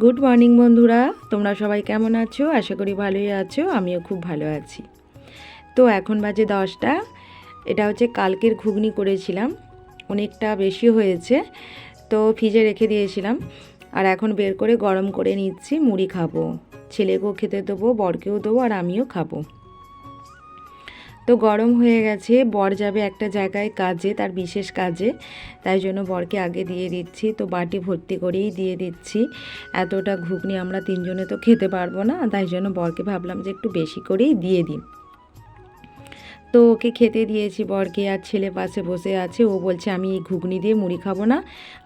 Good morning বন্ধুরা। তোমরা সবাই কেমন আছো? আশা করি ভালোই আছো। আমিও খুব ভালো আছি। তো এখন বাজে দশটা। এটা হচ্ছে কালকের ঘুগনি করেছিলাম। অনেকটা বেশি হয়েছে। তো ফ্রিজে রেখে দিয়েছিলাম। আর এখন বের করে গরম করে নিচ্ছি। মুড়ি খাব। ছেলেকেও খেতে দেবো, বরকেও দেবো, আর আমিও খাব। তো গরম হয়ে গেছে, বর যাবে একটা জায়গায় কাজে, তার বিশেষ কাজে। তাই জন্য বরকে আগে দিয়ে দিচ্ছি, তো বাটি ভর্তি করেই দিয়ে দিচ্ছি। এতটা ঘুগনি আমরা তিনজনে তো খেতে পারব না, তাই জন্য বরকে ভাবলাম যে একটু বেশি করেই দিয়ে দিই। তো ওকে খেতে দিয়েছি বরকে, আর ছেলে পাশে বসে আছে, ও বলছে, আমি এই ঘুগনি দিয়ে মুড়ি খাব না,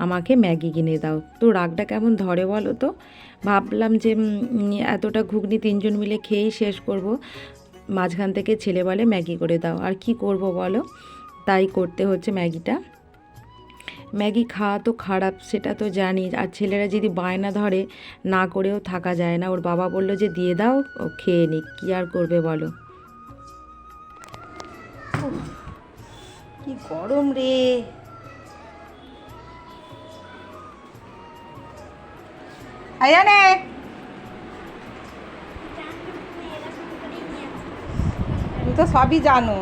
আমাকে ম্যাগি কিনে দাও। তো রাগটা কেমন ধরে বলো তো? ভাবলাম যে এতটা ঘুগনি তিনজন মিলে খেয়েই শেষ করব। মাঝখান থেকে ছেলে বলে ম্যাগি করে দাও। আর কি করব বলো? তাই করতে হচ্ছে ম্যাগিটা। ম্যাগি খাওয়া তো খারাপ, সেটা তো জানি। আর ছেলেরা যদি বায়না ধরে, না করেও থাকা যায় না। ওর বাবা বলল যে, দিয়ে দাও, ও খেয়ে নিক। কী আর করবে বলো? কি গরম রে। আয়ানে তো সবই জানো।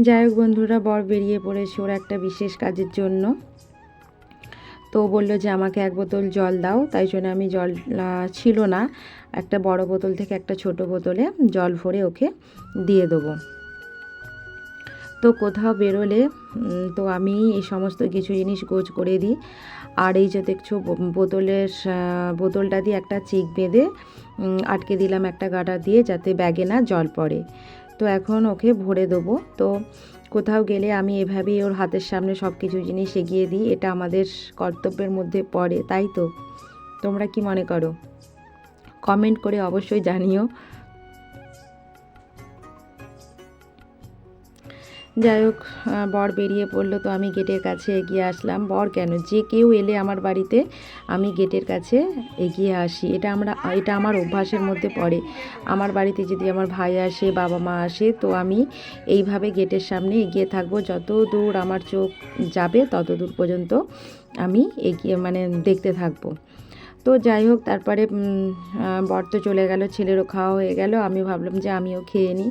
যাই হোক বন্ধুরা, বর বেরিয়ে পড়েছে ওর একটা বিশেষ কাজের জন্য। তো বলল যে, আমাকে এক বোতল জল দাও। তাই জন্য আমি জল ছিল না। একটা বড় বোতল থেকে একটা ছোট বোতলে জল ভরে ওকে দিয়ে দেবো। তো কোথাও বেরোলে তো আমি এই সমস্ত কিছু জিনিস গোছ করে দিই। আর এই যে দেখছ বোতলের বোতলটা দিয়ে একটা চিক বেঁধে আটকে দিলাম একটা গাডা দিয়ে যাতে ব্যাগে না জল পড়ে। তো এখন ওকে ভরে দেবো। তো কোথাও গেলে আমি এভাবেই ওর হাতের সামনে সব কিছু জিনিস এগিয়ে দিই, এটা আমাদের কর্তব্যের মধ্যে পড়ে, তাই তো? তোমরা কি মনে করো? কমেন্ট করে অবশ্যই জানিও। যাই হোক বর বেরিয়ে পড়ল তো আমি গেটের কাছে এগিয়ে আসলাম। বর কেন? যে কেউ এলে আমার বাড়িতে, আমি গেটের কাছে এগিয়ে আসি। এটা আমরা, এটা আমার অভ্যাসের মধ্যে পড়ে। আমার বাড়িতে যদি আমার ভাই আসে, বাবা মা আসে, তো আমি এইভাবে গেটের সামনে এগিয়ে থাকব। যত দূর আমার চোখ যাবে, তত দূর পর্যন্ত আমি এগিয়ে মানে দেখতে থাকব। তো যাই হোক, তারপরে বর তো চলে গেল, ছেলেরও খাওয়া হয়ে গেল। আমি ভাবলাম যে আমিও খেয়ে নিই।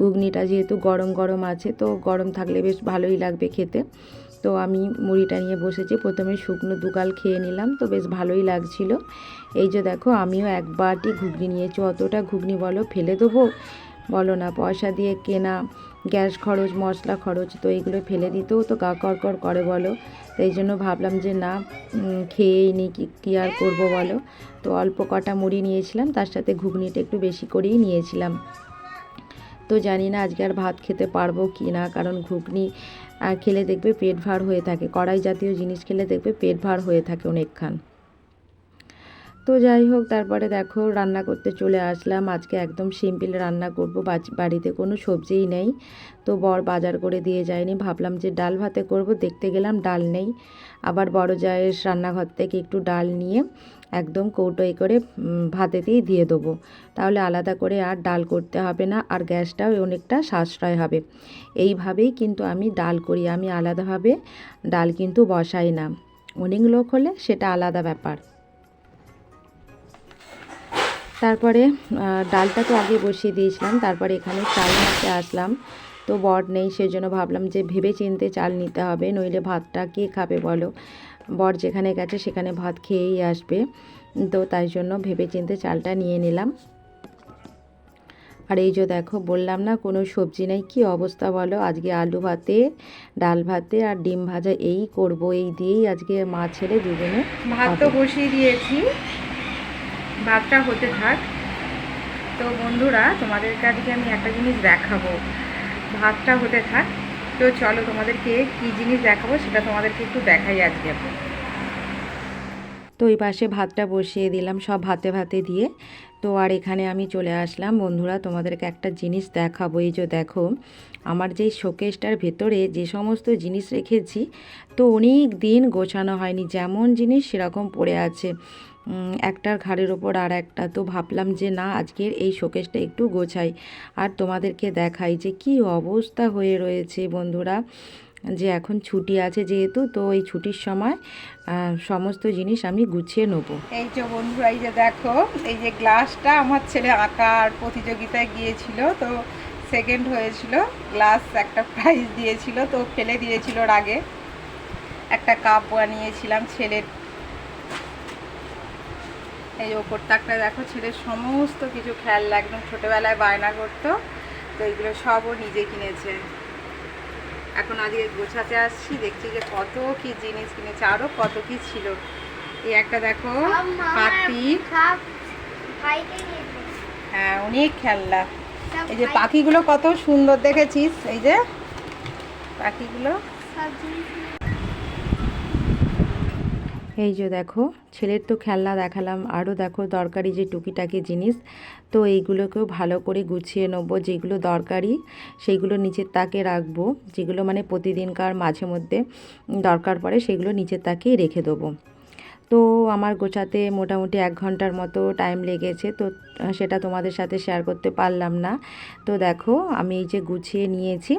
ঘুগনিটা যেহেতু গরম গরম আছে, তো গরম থাকলে বেশ ভালোই লাগবে খেতে। তো আমি মুড়িটা নিয়ে বসেছি। প্রথমে শুকনো দুগাল খেয়ে নিলাম, তো বেশ ভালোই লাগছিল। এই যে দেখো, আমিও এক বাটি ঘুগনি নিয়েছি। অতটা ঘুগনি বলো ফেলে দেবো? বলো না, পয়সা দিয়ে কেনা গ্যাস খরচ, মশলা খরচ তো এইগুলো ফেলে দিতেও তো গা কর করে বলো। তো এই জন্য ভাবলাম যে না খেয়েই নি কি, কী আর করব বলো। তো অল্প কটা মুড়ি নিয়েছিলাম, তার সাথে ঘুগনিটা একটু বেশি করেই নিয়েছিলাম। তো জানি না আজকে আর ভাত খেতে পারব কি না, কারণ ঘুগনি খেলে দেখবে পেট ভার হয়ে থাকে, কড়াই জাতীয় জিনিস খেলে দেখবে পেট ভার হয়ে থাকে অনেকক্ষণ তো যাই হোক, তারপরে দেখো রান্না করতে চলে আসলাম। আজকে একদম সিম্পল রান্না করব বাড়িতে কোনো সবজিই নেই। তো বর বাজার করে দিয়ে যায়নি, ভাবলাম যে ডাল ভাতে করব, দেখতে গেলাম ডাল নেই। আবার বড় জায়ের রান্নাঘর থেকে একটু ডাল নিয়ে একদম কৌটোয় করে ভাতেতেই দিয়ে দেবো। তাহলে আলাদা করে আর ডাল করতে হবে না, আর গ্যাসটাও অনেকটা সাশ্রয় হবে। এইভাবেই কিন্তু আমি ডাল করি, আমি আলাদাভাবে ডাল কিন্তু বসাই না। অনেক লোক হলে সেটা আলাদা ব্যাপার। তারপরে ডালটা তো আগে বসিয়ে দিয়েছিলাম তারপরে এখানে চাল নিতে আসলাম। তো বট নেই সেজন্য ভাবলাম যে ভেবে চিনতে চাল নিতে হবে নইলে ভাতটা কে খাবে বলো? বর যেখানে গেছে সেখানে ভাত খেয়েই আসবে। তো তাই জন্য ভেবে চিনতে চালটা নিয়ে নিলাম। আর এই যে দেখো বললাম না কোনো সবজি নেই কি অবস্থা বলো? আজকে আলু ভাতে ডাল ভাতে আর ডিম ভাজা এই করব এই দিয়েই আজকে মা ছেলে দুজনে ভাত তো বসিয়ে দিয়েছি। ভাতটা হতে থাক। তো বন্ধুরা, তোমাদের আজকে আমি একটা জিনিস দেখাবো। ভাতটা হতে থাক। তো চলো তোমাদেরকে কি জিনিস দেখাবো সেটা তোমাদেরকে একটু দেখাই আজকে। তো ওই পাশে ভাতটা বসিয়ে দিলাম সব ভাতে ভাতে দিয়ে। তো আর এখানে আমি চলে আসলাম। বন্ধুরা, তোমাদেরকে একটা জিনিস দেখাবো। এই যে দেখো, আমার যেই শোকেসটার ভেতরে যে সমস্ত জিনিস রেখেছি, তো অনেক দিন গোছানো হয়নি। যেমন জিনিস সেরকম পড়ে আছে। একটার ঘাড়ের ওপর আর একটা। তো ভাবলাম যে না, আজকের এই শোকেসটা একটু গোছাই। আর তোমাদেরকে দেখাই যে কি অবস্থা হয়ে রয়েছে বন্ধুরা। যে এখন ছুটি আছে যেহেতু, তো এই ছুটির সময় সমস্ত জিনিস আমি গুছিয়ে নেব। এই যে বন্ধুরা, এই যে দেখো, এই যে গ্লাসটা আমার ছেলে আঁকার প্রতিযোগিতায় গিয়েছিল, তো সেকেন্ড হয়েছিল। গ্লাস একটা প্রাইজ দিয়েছিল, তো ফেলে দিয়েছিল ওর আগে। একটা কাপ বানিয়েছিলাম ছেলের। এই ওপর তাকটা দেখো, ছেলের সমস্ত কিছু খেয়াল একদম ছোটোবেলায় বায়না করতো, তো এইগুলো সবও নিজে কিনেছে। এখন আজকে গোছাতে আসছি দেখছি যে কত কি জিনিস কিনেছে আরও কত কি ছিল। এই একটা দেখো নিয়েছে। হ্যাঁ অনেক খেলনা। এই যে পাখিগুলো কত সুন্দর দেখেছিস এই যে পাখিগুলো। সব জিনিস এই যে দেখো, ছেলের তো খেলনা দেখালাম। আরও দেখো, দরকারি যে টুকিটাকি জিনিস, তো এইগুলোকেও ভালো করে গুছিয়ে নেব। যেগুলো দরকারি সেইগুলো নিচের তাকে রাখব। যেগুলো মানে প্রতিদিনকার মাঝে মধ্যে দরকার পড়ে, সেগুলো নিচের তাকেই রেখে দেবো। তো আমার গোছাতে মোটামুটি এক ঘণ্টার মতো টাইম লেগেছে, তো সেটা তোমাদের সাথে শেয়ার করতে পারলাম না। তো দেখো, আমি এই যে গুছিয়ে নিয়েছি।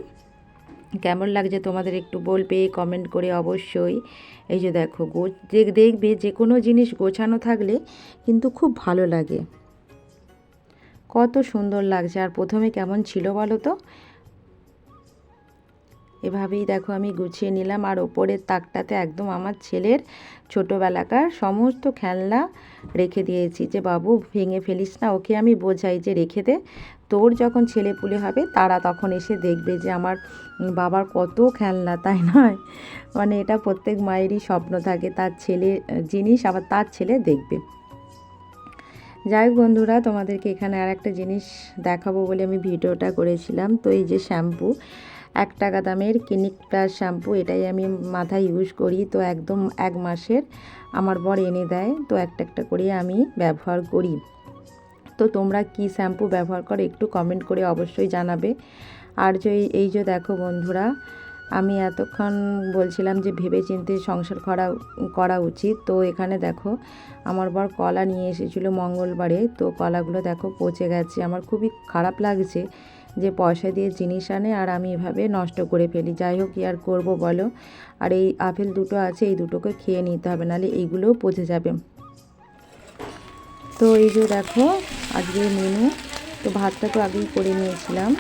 কেমন লাগছে তোমাদের একটু বলবে কমেন্ট করে অবশ্যই। এই যে দেখো, গো দেখ- দেখবে যে কোনো জিনিস গোছানো থাকলে কিন্তু খুব ভালো লাগে। কত সুন্দর লাগছে, আর প্রথমে কেমন ছিল বলো তো? এভাবেই দেখো আমি গুছিয়ে নিলাম আর ওপরের তাকটাতে একদম আমার ছেলের ছোটোবেলাকার সমস্ত খেলনা রেখে দিয়েছি যে, বাবু, ভেঙে ফেলিস না, ওকে আমি বোঝাই যে রেখে দে। তোর যখন ছেলে পুলে হবে, তারা তখন এসে দেখবে যে, আমার বাবার কত খেলনা, তাই নয়? মানে এটা প্রত্যেক মায়েরই স্বপ্ন থাকে, তার ছেলে, জিনিস আবার তার ছেলে দেখবে। যাই হোক বন্ধুরা, তোমাদেরকে এখানে আর একটা জিনিস দেখাবো বলে আমি ভিডিওটা করেছিলাম। তো এই যে শ্যাম্পু এক টাকা দামের ক্লিনিক প্লাস শ্যাম্পু এটাই আমি মাথায় ইউজ করি। তো একদম এক মাসের আমার বর এনে দেয়, তো একটা একটা করে আমি ব্যবহার করি। তো তোমরা কি শ্যাম্পু ব্যবহার করো একটু কমেন্ট করে অবশ্যই জানাবে। আর যে এই- যে দেখো বন্ধুরা, আমি এতক্ষণ বলছিলাম যে ভেবে ভেবেচিন্তে সংসার করা করা উচিত। তো এখানে দেখো, আমার বর কলা নিয়ে এসেছিল মঙ্গলবারে। তো কলাগুলো দেখো পচে গেছে, আমার খুবই খারাপ লাগছে। যে পয়সা দিয়ে জিনিস আনে আর আমি এভাবে নষ্ট করে ফেলি। যাই হোক আর করব বলো? আর এই আপেল দুটো আছে, এই দুটোকে খেয়ে নিতে হবে, নাহলে এইগুলোও পচে যাবে। তো এই যে দেখো, আজকের মেনু তো ভাতটা তো আগেই করে নিয়েছিলাম।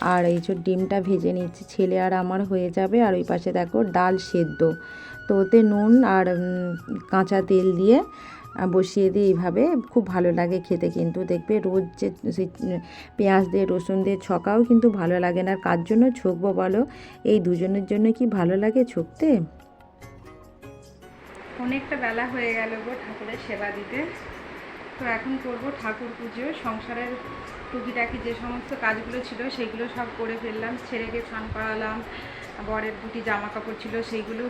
আর এই যে ডিমটা ভেজে নিচ্ছি, ছেলে আর আমার হয়ে যাবে। আর ওই পাশে দেখো, ডাল সেদ্ধ। তো ওতে নুন আর কাঁচা তেল দিয়ে বসিয়ে দিই এইভাবে। খুব ভালো লাগে খেতে কিন্তু। দেখবে রোজ যে পেঁয়াজ দিয়ে, রসুন দিয়ে ছকাও কিন্তু ভালো লাগে না। কার জন্য ছকবো বলো? এই দুজনের জন্য কি ভালো লাগে ছকতে? অনেকটা বেলা হয়ে গেল গো ঠাকুরের সেবা দিতে। তো এখন করব ঠাকুর পুজো। সংসারের টুকিটাকি যে সমস্ত কাজগুলো ছিল সেগুলো সব করে ফেললাম। ছেলেকে স্নান করালাম, বরের দুটি জামা কাপড় ছিল, সেইগুলো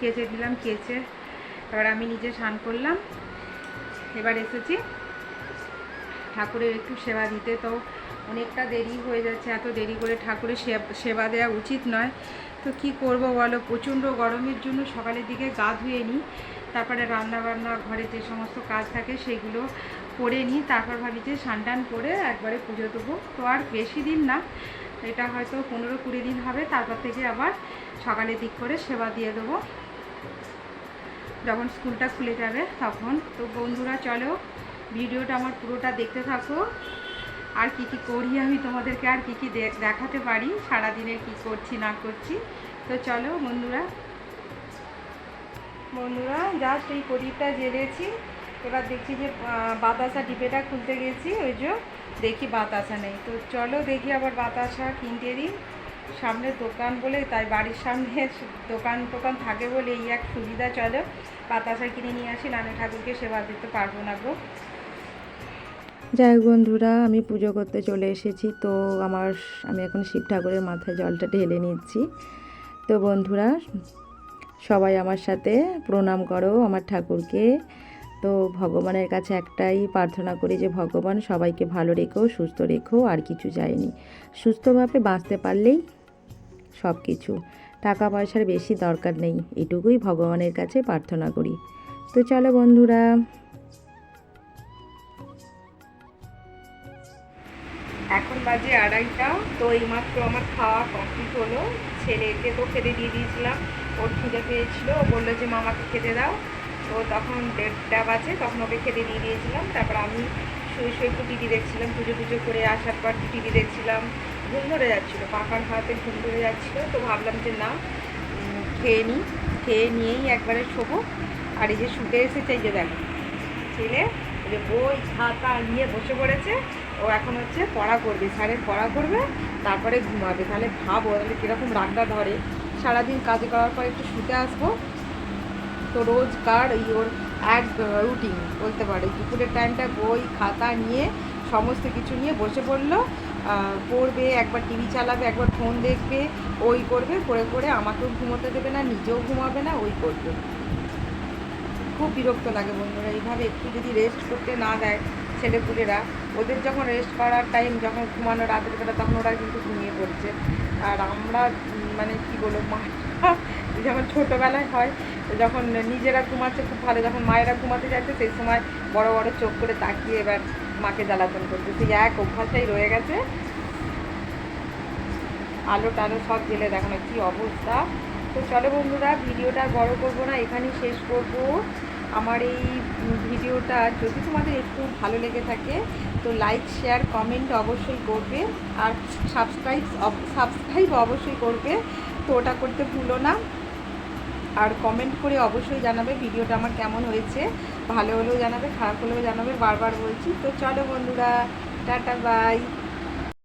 কেচে দিলাম, কেচে। এবার আমি নিজে স্নান করলাম। এবার এসেছি। ঠাকুরের একটু সেবা দিতে তো অনেকটা দেরি হয়ে যাচ্ছে, এত দেরি করে ঠাকুরের সেবা দেওয়া উচিত নয়। তো কি করব বলো? প্রচণ্ড গরমের জন্য সকালের দিকে গা ধুয়ে নিই, তারপরে রান্না বান্না ঘরে যে সমস্ত কাজ থাকে সেগুলো করে নিই, তারপর ভাবি যে স্নান টান করে একবারে পুজো দেবো। তো আর বেশি দিন না, এটা হয়তো পনেরো কুড়ি দিন হবে, তারপর থেকে আবার সকালের দিক করে সেবা দিয়ে দেবো। যখন স্কুলটা খুলে যাবে তখন। তো বন্ধুরা, চলো ভিডিওটা আমার পুরোটা দেখতে থাকো। আর কি কি করি আমি তোমাদেরকে আর কি কি দেখাতে পারি সারাদিনের কি করছি, না করছি। তো চলো বন্ধুরা। বন্ধুরা জাস্ট এই প্রদীপটা জ্বেলেছি। এবার দেখছি যে বাতাসা ডিপেটা খুলতে গেছি। ওই যে দেখি বাতাসা নেই। তো চলো দেখি আবার বাতাসা কিনতে দিই। সামনে দোকান বলে, তাই বাড়ির সামনে দোকান টোকান থাকে বলে এই এক সুবিধা চলো। বাতাসা কিনে নিয়ে আসি, নানা ঠাকুরকে সেবা দিতে পারব না গো। যাই হোক বন্ধুরা, আমি পুজো করতে চলে এসেছি, তো আমার, আমি এখন শিব ঠাকুরের মাথায় জলটা ঢেলে নিচ্ছি। তো বন্ধুরা, সবাই আমার সাথে প্রণাম করো আমার ঠাকুরকে। তো ভগবানের কাছে একটাই প্রার্থনা করি যে, ভগবান সবাইকে ভালো রেখো, সুস্থ রেখো, আর কিছু চাইনি। সুস্থভাবে বাঁচতে পারলেই সব কিছু। টাকা পয়সার বেশি দরকার নেই, এটুকুই ভগবানের কাছে প্রার্থনা করি। তো চলো বন্ধুরা। এখন বাজে আড়াইটা, তো এইমাত্র আমার খাওয়া কমপ্লিট হলো। ছেলেকে তো খেতে দিয়ে দিয়েছিলাম, ওর খিদে পেয়েছিল, ও বলল যে, মামাকে খেতে দাও। তো তখন দেড়টা বাজে, তখন ওকে খেতে দিয়ে দিয়েছিলাম। তারপর আমি শুয়ে শুয়ে একটু টিভি দেখছিলাম, পুজো পুজো করে আসার পর টিভি দেখছিলাম। ঘুম ধরে যাচ্ছিল পাকার হাতে ঘুম ধরে যাচ্ছিল, তো ভাবলাম যে না খেয়ে নিই খেয়ে নিয়েই একবারে শোবো। আর এই যে শুতে এসেছে, এই যে দেখো, ছেলে যে বই, খাতা নিয়ে বসে পড়েছে, ও এখন হচ্ছে পড়া করবে, স্যারের পড়া করবে, তারপরে ঘুমাবে। তাহলে ভাবো, তাহলে কীরকম রাগটা ধরে। সারাদিন কাজ করার পর একটু শুতে আসব। তো রোজকার এই ওর এক রুটিন বলতে পারে। দুপুরের টাইমটা বই, খাতা নিয়ে, সমস্ত কিছু নিয়ে বসে পড়ল। পড়বে, একবার টিভি চালাবে, একবার ফোন দেখবে, ওই করবে, করে করে আমাকেও ঘুমোতে দেবে না, নিজেও ঘুমাবে না, ওই করবে। খুব বিরক্ত লাগে বন্ধুরা, এইভাবে একটু যদি রেস্ট করতে না দেয় ছেলেপুলেরা, ওদের যখন রেস্ট করার টাইম যখন ঘুমানো রাতের বেলা তখন ওরা কিন্তু ঘুমিয়ে পড়ছে। আর আমরা মানে কি বলব, মা, যখন ছোটোবেলায় হয়, যখন নিজেরা ঘুমাচ্ছে, খুব ভালো, যখন মায়েরা ঘুমাতে যাচ্ছে, সেই সময় বড় বড় চোখ করে তাকিয়ে এবার মাকে জ্বালাতন সেই এক অভ্যাসটাই রয়ে গেছে। আলো টালো সব জেলে দেখানো কি অবস্থা। তো চলো বন্ধুরা, ভিডিওটা বড় করব না, এখানেই শেষ করব। আমার এই ভিডিওটা যদি তোমাদের একটু ভালো লেগে থাকে, তো লাইক শেয়ার কমেন্ট অবশ্যই করবে। আর সাবস্ক্রাইব সাবস্ক্রাইব অবশ্যই করবে। তো ওটা করতে ভুলো না। আর কমেন্ট করে অবশ্যই জানাবে ভিডিওটা আমার কেমন হয়েছে। ভালো হলেও জানাবে, খারাপ হলেও জানাবে, বারবার বলছি। তো চলো বন্ধুরা, টাটা বাই